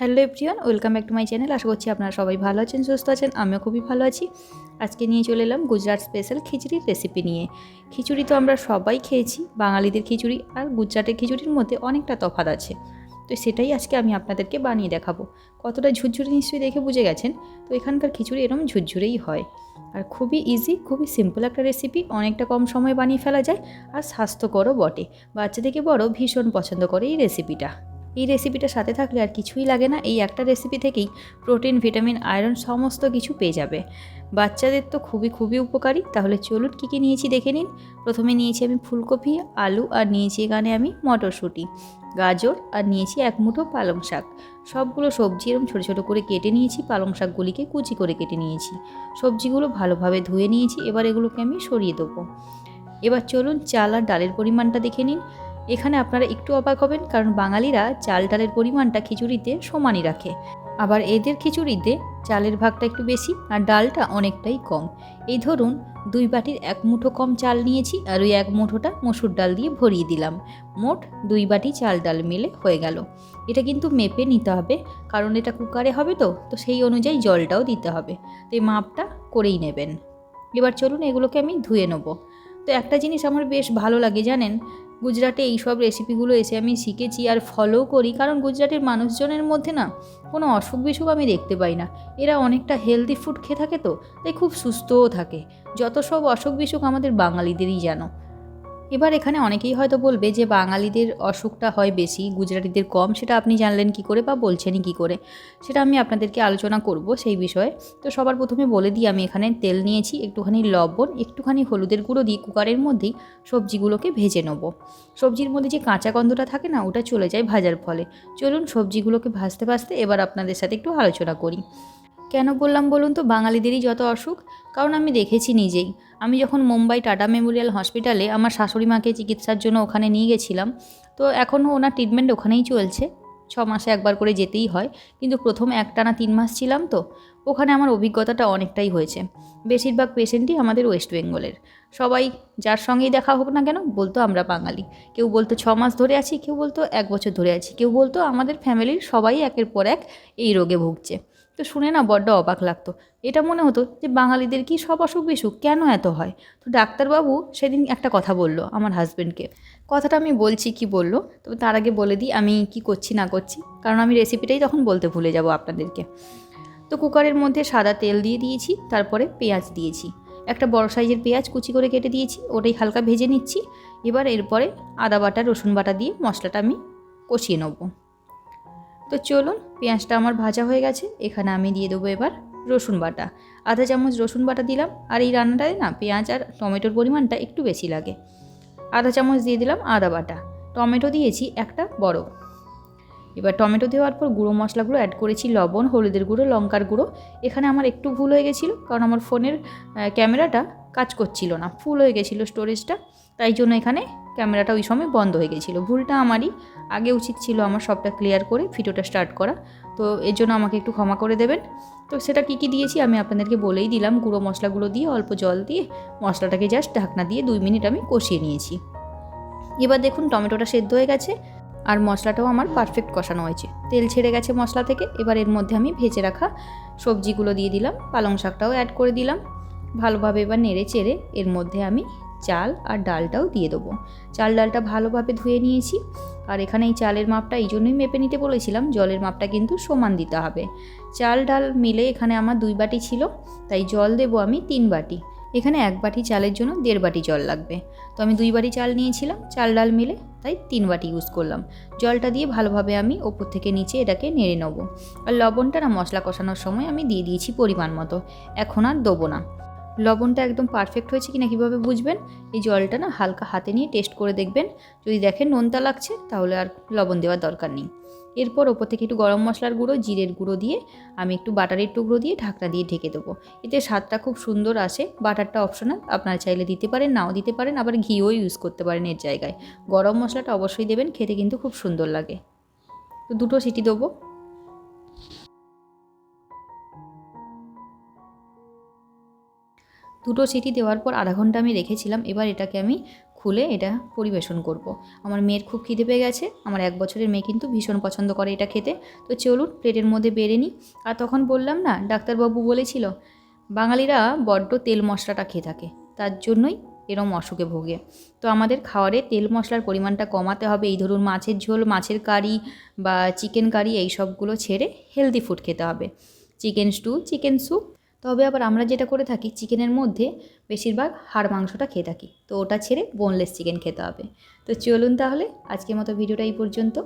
Hello everyone, welcome back to my channel. আশা করছি আপনারা সবাই ভালো আছেন, সুস্থ আছেন, আমিও খুবই ভালো আছি। আজকে নিয়ে চলে এলাম গুজরাট স্পেশাল খিচুড়ির রেসিপি নিয়ে। খিচুড়ি তো আমরা সবাই খেয়েছি, বাঙালিদের খিচুড়ি আর গুজরাটের খিচুড়ির মধ্যে অনেকটা তফাৎ আছে। তো সেটাই আজকে আমি আপনাদেরকে বানিয়ে দেখাবো। কতটা ঝুরঝুরে নিশ্চয়ই দেখে বুঝে গেছেন, তো এখানকার খিচুড়ি এরকম ঝুরঝুরেই হয়। আর খুবই ইজি খুবই সিম্পল একটা রেসিপি অনেকটা কম সময়ে বানিয়ে ফেলা যায় আর স্বাস্থ্যকরও বটে। বাচ্চা থেকে বড় ভীষণ পছন্দ করে এই রেসিপিটা এই রেসিপিটা সাথে থাকলে আর কিছুই লাগে না। এই একটা রেসিপি থেকেই প্রোটিন ভিটামিন আয়রন সমস্ত কিছু পেয়ে যাবে। বাচ্চাদের তো খুবই খুবই উপকারী। তাহলে চলুন কী কী নিয়েছি দেখে নিন। প্রথমে নিয়েছি আমি ফুলকপি, আলু আর নিয়েছি এখানে আমি মটরশুঁটি। গাজর আর নিয়েছি এক মুঠো পালং শাক। সবগুলো সবজি এরকম ছোটো ছোটো করে কেটে নিয়েছি। পালং শাকগুলিকে কুচি করে কেটে নিয়েছি। সবজিগুলো ভালোভাবে ধুয়ে নিয়েছি। এবার এগুলোকে আমি সরিয়ে দেবো। এবার চলুন চাল আর ডালের পরিমাণটা দেখে নিন। এখানে আপনারা একটু অবাক হবেন কারণ বাঙালিরা চাল ডালের পরিমাণটা খিচুড়িতে সমানই রাখে। আবার এদের খিচুড়িতে চালের ভাগটা একটু বেশি আর ডালটা অনেকটাই কম। এই ধরুন, দুই বাটির এক মুঠো কম চাল নিয়েছি আর ওই এক মুঠোটা মসুর ডাল দিয়ে ভরিয়ে দিলাম। মোট দুই বাটি চাল ডাল মিলে হয়ে গেল। এটা কিন্তু মেপে নিতে হবে, কারণ এটা কুকারে হবে তো তো সেই অনুযায়ী জলটাও দিতে হবে। তো এই মাপটা করেই নেবেন। এবার চলুন এগুলোকে আমি ধুয়ে নেব। তো একটা জিনিস আমার বেশ ভালো লাগে জানেন গুজরাটে এই সব রেসিপিগুলো এসে আমি শিখেছি আর ফলো করি, কারণ গুজরাটের মানুষজনের মধ্যে না কোনো অসুখ বিসুখ আমি দেখতে পাই না। এরা অনেকটা হেলদি ফুড খেয়ে থাকে তো, তাই খুব সুস্থও থাকে। যত সব অসুখ বিসুখ আমাদের বাঙালিদেরই জানো এবার এখানে অনেকেই হয়তো বলবে যে বাঙালিদের অসুখটা হয় বেশি, গুজরাটিদের কম, সেটা আপনি জানলেন কি করে বা বলছেনই কি করে, সেটা আমি আপনাদেরকে আলোচনা করব সেই বিষয়ে। তো সবার প্রথমে বলে দিই, আমি এখানে তেল নিয়েছি, একটুখানি লবণ, একটুখানি হলুদের গুঁড়ো দিয়ে কুকারের মধ্যেই সবজিগুলোকে ভেজে নেব। সবজির মধ্যে যে কাঁচা গন্ধটা থাকে না, ওটা চলে যায় ভাজার ফলে। চলুন সবজিগুলোকে ভাজতে ভাজতে এবার আপনাদের সাথে একটু আলোচনা করি। কেন বললাম বলুন তো, বাঙালিদেরই যত অসুখ, কারণ আমি দেখেছি নিজেই। আমি যখন মুম্বাই টাটা মেমোরিয়াল হসপিটালে আমার শাশুড়ি মাকে চিকিৎসার জন্য ওখানে নিয়ে গেছিলাম, তো এখনও ওনার ট্রিটমেন্ট ওখানেই চলছে। ছ মাসে একবার করে যেতেই হয়, কিন্তু প্রথম একটানা তিন মাস ছিলাম তো, ওখানে আমার অভিজ্ঞতাটা অনেকটাই হয়েছে। বেশিরভাগ পেশেন্টই আমাদের ওয়েস্ট বেঙ্গলের সবাই যার সঙ্গেই দেখা হোক না কেন, বলতো আমরা বাঙালি। কেউ বলতো ছ মাস ধরে আছি, কেউ বলতো এক বছর ধরে আছি, কেউ বলতো আমাদের ফ্যামিলির সবাই একের পর এক এই রোগে ভুগছে। তো শুনে না বড্ড অবাক লাগতো। এটা মনে হতো যে বাঙালিদের কি সব অসুখ বিসুখ, কেন এত হয়? তো ডাক্তারবাবু সেদিন একটা কথা বলল আমার হাজব্যান্ডকে কথাটা আমি বলছি কি বলল, তবে তার আগে বলে দিই আমি কি করছি না করছি, কারণ আমি রেসিপিটাই তখন বলতে ভুলে যাব আপনাদেরকে। তো কুকারের মধ্যে সাদা তেল দিয়ে দিয়েছি, তারপরে পেঁয়াজ দিয়েছি। একটা বড় সাইজের পেঁয়াজ কুচি করে কেটে দিয়েছি, ওটাই হালকা ভেজে নিচ্ছি। এবার এরপরে আদা বাটা, রসুন বাটা দিয়ে মশলাটা আমি কষিয়ে নেব। তো চলুন, পেঁয়াজটা আমার ভাজা হয়ে গেছে, এখানে আমি দিয়ে দেবো এবার রসুন বাটা। আধা চামচ রসুন বাটা দিলাম, আর এই রান্নাটায় না পেঁয়াজ আর টমেটোর পরিমাণটা একটু বেশি লাগে। আধা চামচ দিয়ে দিলাম আদা বাটা, টমেটো দিয়েছি একটা বড়। এবার টমেটো দেওয়ার পর গুঁড়ো মশলাগুলো অ্যাড করেছি লবণ, হলুদের গুঁড়ো, লঙ্কার গুঁড়ো। এখানে আমার একটু ভুল হয়ে গেছিল, কারণ আমার ফোনের ক্যামেরাটা কাজ করছিল না, ফুল হয়ে গেছিল স্টোরেজটা তাই জন্য এখানে ক্যামেরাটা ওই সময় বন্ধ হয়ে গেছিল। ভুলটা আমারই। আগে উচিত ছিল আমার সবটা ক্লিয়ার করে, ভিডিওটা স্টার্ট করা। তো এর জন্য আমাকে একটু ক্ষমা করে দেবেন। তো সেটা কী কী দিয়েছি আমি আপনাদেরকে বলেই দিলাম। গুঁড়ো মশলাগুলো দিয়ে, অল্প জল দিয়ে, মশলাটাকে জাস্ট ঢাকনা দিয়ে দুই মিনিট আমি কষিয়ে নিয়েছি। এবার দেখুন টমেটোটা সেদ্ধ হয়ে গেছে। আর মশলাটাও আমার পারফেক্ট কষানো হয়েছে। তেল ছেড়ে গেছে মশলা থেকে। এবার এর মধ্যে আমি ভেজে রাখা সবজিগুলো দিয়ে দিলাম। পালং শাকটাও অ্যাড করে দিলাম। ভালোভাবে এবার নেড়ে চেড়ে এর মধ্যে আমি চাল আর ডালটাও দিয়ে দেবো। চাল ডালটা ভালোভাবে ধুয়ে নিয়েছি। আর এখানে এই চালের মাপটা এই জন্যই মেপে নিতে বলেছিলাম, জলের মাপটা কিন্তু সমান দিতে হবে। চাল ডাল মিলে এখানে আমার দুই বাটি ছিল, তাই জল দেবো আমি তিন বাটি। এখানে এক বাটি চালের জন্য দেড় বাটি জল লাগবে। তো আমি দুই বাটি চাল নিয়েছিলাম, চাল ডাল মিলে তাই তিন বাটি ইউজ করলাম। জলটা দিয়ে ভালোভাবে আমি ওপর থেকে নিচে এটাকে নেড়ে নেব। আর লবণটা না মশলা কষানোর সময় আমি দিয়ে দিয়েছি পরিমাণ মতো। এখন আর দেবো না। লবণটা একদম পারফেক্ট হয়েছে কিনা কীভাবে বুঝবেন? এই জলটা না হালকা হাতে নিয়ে টেস্ট করে দেখবেন। যদি দেখেন নোনতা লাগছে, তাহলে আর লবণ দেওয়ার দরকার নেই। এরপর ওপর থেকে একটু গরম মশলার গুঁড়ো, জিরের গুঁড়ো দিয়ে আমি একটু বাটারের টুকরো দিয়ে ঢাকনা দিয়ে ঢেকে দেবো। এতে স্বাদটা খুব সুন্দর আসে। বাটারটা অপশনাল আপনারা চাইলে দিতে পারেন, নাও দিতে পারেন, আবার ঘিও ইউজ করতে পারেন এর জায়গায়। গরম মশলাটা অবশ্যই দেবেন, খেতে কিন্তু খুব সুন্দর লাগে। তো দুটো সিটি দেবো। দুটো সিটি দেওয়ার পর আধা ঘণ্টা আমি রেখেছিলাম, এবার এটাকে আমি খুলে এটা পরিবেশন করব। আমার মেয়ের খুব খিদে পেয়ে গেছে, আমার এক বছরের মেয়ে কিন্তু ভীষণ পছন্দ করে এটা খেতে। তো চলুন, প্লেটের মধ্যে বেড়ে নিই। আর তখন বললাম না, ডাক্তারবাবু বলেছিল, বাঙালিরা বড্ড তেল মশলাটা খেয়ে থাকে, তার জন্যই এরম অসুখে ভোগে। তো আমাদের খাওয়ারে তেল মশলার পরিমাণটা কমাতে হবে, এই ধরুন মাছের ঝোল, মাছের কারি বা চিকেন কারি, এই সবগুলো ছেড়ে হেলদি ফুড খেতে হবে। চিকেন স্টু, চিকেন স্যুপ তবে আবার আমরা যেটা করে থাকি, চিকেনের মধ্যে বেশিরভাগ হাড় মাংসটা খেয়ে থাকি। তো ওটা ছেড়ে বোনলেস চিকেন খেতে হবে। তো চলুন তাহলে, আজকের মতো ভিডিওটা এই পর্যন্ত।